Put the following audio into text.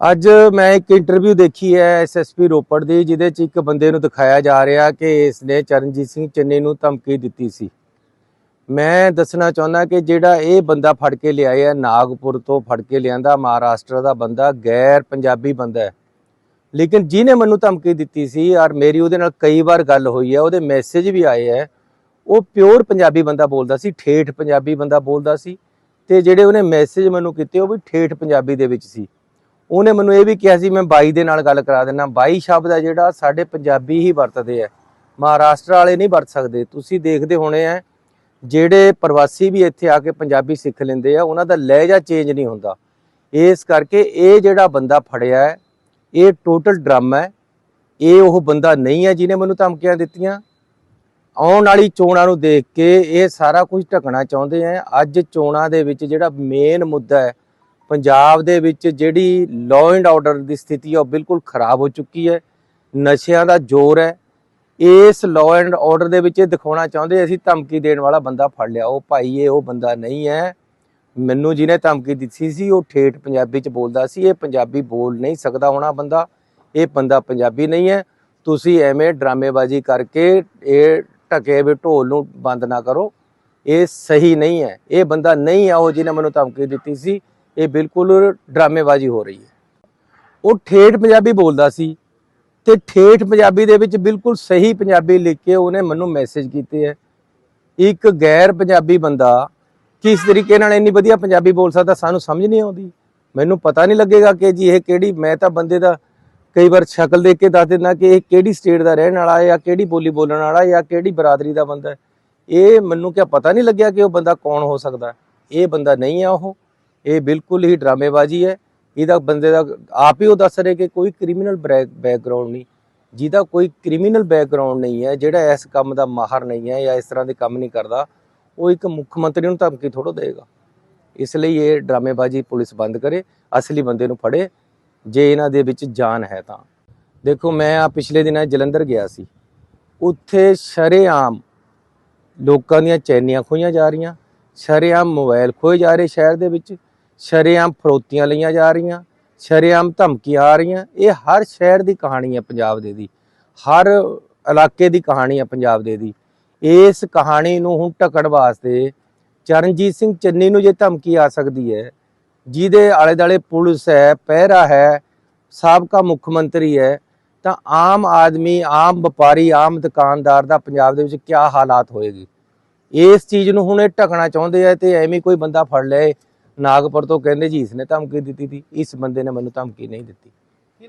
ਅੱਜ ਮੈਂ ਇੱਕ ਇੰਟਰਵਿਊ ਦੇਖੀ ਹੈ ਐਸਐਸਪੀ ਰੋਪੜ ਦੀ, ਜਿਹਦੇ ਚ ਇੱਕ ਬੰਦੇ ਨੂੰ ਦਿਖਾਇਆ ਜਾ ਰਿਹਾ ਕਿ ਇਸ ਨੇ ਚਰਨਜੀਤ ਸਿੰਘ ਚੰਨੀ ਨੂੰ ਧਮਕੀ ਦਿੱਤੀ ਸੀ। ਮੈਂ ਦੱਸਣਾ ਚਾਹੁੰਦਾ ਕਿ ਜਿਹੜਾ ਇਹ ਬੰਦਾ ਫੜ ਕੇ ਲਿਆਇਆ ਨਾਗਪੁਰ ਤੋਂ ਫੜ ਕੇ ਲਿਆਂਦਾ, ਮਹਾਰਾਸ਼ਟਰ ਦਾ ਬੰਦਾ, ਗੈਰ ਪੰਜਾਬੀ ਬੰਦਾ ਹੈ। ਲੇਕਿਨ ਜਿਹਨੇ ਮੈਨੂੰ ਧਮਕੀ ਦਿੱਤੀ ਸੀ, ਔਰ ਮੇਰੀ ਉਹਦੇ ਨਾਲ ਕਈ ਵਾਰ ਗੱਲ ਹੋਈ ਹੈ, ਉਹਦੇ ਮੈਸੇਜ ਵੀ ਆਏ ਹੈ, ਉਹ ਪਿਓਰ ਪੰਜਾਬੀ ਬੰਦਾ ਬੋਲਦਾ ਸੀ, ਠੇਠ ਪੰਜਾਬੀ ਬੰਦਾ ਬੋਲਦਾ ਸੀ, ਤੇ ਜਿਹੜੇ ਉਹਨੇ ਮੈਸੇਜ ਮੈਨੂੰ ਕੀਤੇ, ਉਹ ਵੀ ਠੇਠ ਪੰਜਾਬੀ ਦੇ ਵਿੱਚ ਸੀ। ਉਹਨੇ ਮੈਨੂੰ ਇਹ ਵੀ ਕਿਹਾ ਸੀ, ਮੈਂ ਬਾਈ ਦੇ ਨਾਲ ਗੱਲ ਕਰਾ ਦੇਣਾ ਬਾਈ ਸ਼ਬਦ ਹੈ ਜਿਹੜਾ, ਸਾਡੇ ਪੰਜਾਬੀ ਹੀ ਵਰਤਦੇ ਆ। ਮਹਾਰਾਸ਼ਟਰ ਵਾਲੇ ਨਹੀਂ ਵਰਤ ਸਕਦੇ। ਤੁਸੀਂ ਦੇਖਦੇ ਹੋਣੇ ਆ, ਜਿਹੜੇ ਪ੍ਰਵਾਸੀ ਵੀ ਇੱਥੇ ਆ ਕੇ ਪੰਜਾਬੀ ਸਿੱਖ ਲੈਂਦੇ ਆ, ਉਹਨਾਂ ਦਾ ਲਹਿਜਾ ਚੇਂਜ ਨਹੀਂ ਹੁੰਦਾ। ਇਸ ਕਰਕੇ ਇਹ ਜਿਹੜਾ ਬੰਦਾ ਫੜਿਆ ਹੈ, ਇਹ ਟੋਟਲ ਡਰਾਮਾ ਹੈ। ਇਹ ਉਹ ਬੰਦਾ ਨਹੀਂ ਹੈ ਜਿਹਨੇ ਮੈਨੂੰ ਧਮਕੀਆਂ ਦਿੱਤੀਆਂ। ਆਉਣ ਵਾਲੀ ਚੋਣਾਂ ਨੂੰ ਦੇਖ ਕੇ ਇਹ ਸਾਰਾ ਕੁਝ ਢਕਣਾ ਚਾਹੁੰਦੇ ਆ। ਅੱਜ ਚੋਣਾਂ ਦੇ ਵਿੱਚ ਜਿਹੜਾ ਮੇਨ ਮੁੱਦਾ ਹੈ ਪੰਜਾਬ ਦੇ ਵਿੱਚ ਜਿਹੜੀ ਲਾਅ ਐਂਡ ਆਰਡਰ ਦੀ ਸਥਿਤੀ ਹੈ ਉਹ ਬਿਲਕੁਲ ਖਰਾਬ ਹੋ ਚੁੱਕੀ ਹੈ। ਨਸ਼ਿਆਂ ਦਾ ਜ਼ੋਰ ਹੈ। ਇਸ ਲਾਅ ਐਂਡ ਆਰਡਰ ਦੇ ਵਿੱਚ ਇਹ ਦਿਖਾਉਣਾ ਚਾਹੁੰਦੇ, ਅਸੀਂ ਧਮਕੀ ਦੇਣ ਵਾਲਾ ਬੰਦਾ ਫੜ ਲਿਆ। ਉਹ ਭਾਈ ਇਹ, ਉਹ ਬੰਦਾ ਨਹੀਂ ਹੈ। ਮੈਨੂੰ ਜਿਹਨੇ ਧਮਕੀ ਦਿੱਤੀ ਸੀ, ਉਹ ਠੇਠ ਪੰਜਾਬੀ ਚ ਬੋਲਦਾ ਸੀ। ਇਹ ਪੰਜਾਬੀ ਬੋਲ ਨਹੀਂ ਸਕਦਾ ਹੋਣਾ ਬੰਦਾ। ਇਹ ਬੰਦਾ ਪੰਜਾਬੀ ਨਹੀਂ ਹੈ। ਤੁਸੀਂ ਐਵੇਂ ਡਰਾਮੇਬਾਜ਼ੀ ਕਰਕੇ ਇਹ ਢਕੇ ਵੀ ਢੋਲ ਨੂੰ ਬੰਦ ਨਾ ਕਰੋ। ਇਹ ਸਹੀ ਨਹੀਂ ਹੈ। ਇਹ ਬੰਦਾ ਨਹੀਂ ਹੈ, ਉਹ ਜਿਹਨੇ ਮੈਨੂੰ ਧਮਕੀ ਦਿੱਤੀ ਸੀ। ਇਹ ਬਿਲਕੁਲ ਡਰਾਮੇਬਾਜ਼ੀ ਹੋ ਰਹੀ ਹੈ। ਉਹ ਠੇਠ ਪੰਜਾਬੀ ਬੋਲਦਾ ਸੀ ਤੇ ਠੇਠ ਪੰਜਾਬੀ ਦੇ ਵਿੱਚ ਬਿਲਕੁਲ ਸਹੀ ਪੰਜਾਬੀ ਲਿਖ ਕੇ ਉਹਨੇ ਮੈਨੂੰ ਮੈਸੇਜ ਕੀਤੇ ਹੈ। ਇੱਕ ਗੈਰ ਪੰਜਾਬੀ ਬੰਦਾ ਕਿਸ ਤਰੀਕੇ ਨਾਲ ਇੰਨੀ ਵਧੀਆ ਪੰਜਾਬੀ ਬੋਲ ਸਕਦਾ ਸਾਨੂੰ ਸਮਝ ਨਹੀਂ ਆਉਂਦੀ। ਮੈਨੂੰ ਪਤਾ ਨਹੀਂ ਲੱਗੇਗਾ ਕਿ ਜੀ ਇਹ ਕਿਹੜੀ, ਮੈਂ ਤਾਂ ਬੰਦੇ ਦਾ ਕਈ ਵਾਰ ਸ਼ਕਲ ਦੇਖ ਕੇ ਦੱਸ ਦਿੰਦਾ ਕਿ ਇਹ ਕਿਹੜੀ ਸਟੇਟ ਦਾ ਰਹਿਣ ਵਾਲਾ ਹੈ ਜਾਂ ਕਿਹੜੀ ਬੋਲੀ ਬੋਲਣ ਵਾਲਾ ਜਾਂ ਕਿਹੜੀ ਬਰਾਦਰੀ ਦਾ ਬੰਦਾ ਹੈ। ਇਹ ਮੈਨੂੰ ਕਿਆ ਪਤਾ ਨਹੀਂ ਲੱਗਿਆ ਕਿ ਉਹ ਬੰਦਾ ਕੌਣ ਹੋ ਸਕਦਾ। ਇਹ ਬੰਦਾ ਨਹੀਂ ਹੈ ਉਹ। ਇਹ ਬਿਲਕੁਲ ਹੀ ਡਰਾਮੇਬਾਜ਼ੀ ਹੈ। ਇਹਦਾ ਬੰਦੇ ਦਾ ਆਪ ਹੀ ਉਹ ਦੱਸ ਰਹੇ ਕਿ ਕੋਈ ਕ੍ਰਿਮੀਨਲ ਬੈਕਗ੍ਰਾਉਂਡ ਨਹੀਂ। ਜਿਹਦਾ ਕੋਈ ਕ੍ਰਿਮੀਨਲ ਬੈਕਗ੍ਰਾਉਂਡ ਨਹੀਂ ਹੈ, ਜਿਹੜਾ ਇਸ ਕੰਮ ਦਾ ਮਾਹਰ ਨਹੀਂ ਹੈ ਜਾਂ ਇਸ ਤਰ੍ਹਾਂ ਦੇ ਕੰਮ ਨਹੀਂ ਕਰਦਾ, ਉਹ ਇੱਕ ਮੁੱਖ ਮੰਤਰੀ ਨੂੰ ਧਮਕੀ ਥੋੜੋ ਦੇਗਾ ਇਸ ਲਈ ਇਹ ਡਰਾਮੇਬਾਜ਼ੀ ਪੁਲਿਸ ਬੰਦ ਕਰੇ, ਅਸਲੀ ਬੰਦੇ ਨੂੰ ਫੜੇ, ਜੇ ਇਹਨਾਂ ਦੇ ਵਿੱਚ ਜਾਨ ਹੈ ਤਾਂ। ਦੇਖੋ, ਮੈਂ ਆ ਪਿਛਲੇ ਦਿਨਾਂ ਜਲੰਧਰ ਗਿਆ ਸੀ। ਉੱਥੇ ਸ਼ਰੇਆਮ ਲੋਕਾਂ ਦੀਆਂ ਚੈਨੀਆਂ ਖੋਈਆਂ ਜਾ ਰਹੀਆਂ, ਸ਼ਰੇਆਮ ਮੋਬਾਈਲ ਖੋਏ ਜਾ ਰਹੇ ਸ਼ਹਿਰ ਦੇ ਵਿੱਚ। ਸ਼ਰੇਆਮ ਫਰੋਤੀਆਂ ਲਈਆਂ ਜਾ ਰਹੀਆਂ, ਸ਼ਰੇਆਮ ਧਮਕੀਆਂ ਆ ਰਹੀਆਂ। ਇਹ ਹਰ ਸ਼ਹਿਰ ਦੀ ਕਹਾਣੀ ਹੈ ਪੰਜਾਬ ਦੇ ਦੀ। ਹਰ ਇਲਾਕੇ ਦੀ ਕਹਾਣੀ ਹੈ ਪੰਜਾਬ ਦੇ ਦੀ। ਇਸ ਕਹਾਣੀ ਨੂੰ ਹੁਣ ਢਕਣ ਵਾਸਤੇ ਚਰਨਜੀਤ ਸਿੰਘ ਚੰਨੀ ਨੂੰ ਜੇ ਧਮਕੀ ਆ ਸਕਦੀ ਹੈ, ਜਿਹਦੇ ਆਲੇ ਦਾਲੇ ਪੁਲਿਸ ਹੈ, ਪਹਿਰਾ ਹੈ, ਸਾਬਕਾ ਮੁੱਖ ਮੰਤਰੀ ਹੈ, ਤਾਂ ਆਮ ਆਦਮੀ, ਆਮ ਵਪਾਰੀ, ਆਮ ਦੁਕਾਨਦਾਰ ਦਾ ਪੰਜਾਬ ਦੇ ਵਿੱਚ ਕੀ ਹਾਲਾਤ ਹੋਏਗੀ? ਇਸ ਚੀਜ਼ ਨੂੰ ਹੁਣ ਇਹ ਢਕਣਾ ਚਾਹੁੰਦੇ ਆ ਤੇ ਐਵੇਂ ਕੋਈ ਬੰਦਾ ਫੜ ਲਏ ਨਾਗਪੁਰ ਤੋਂ ਕਹਿੰਦੇ ਜੀ ਇਸਨੇ ਧਮਕੀ ਦਿੱਤੀ ਸੀ, ਇਸ ਬੰਦੇ ਨੇ ਮੈਨੂੰ ਧਮਕੀ ਨਹੀਂ ਦਿੱਤੀ।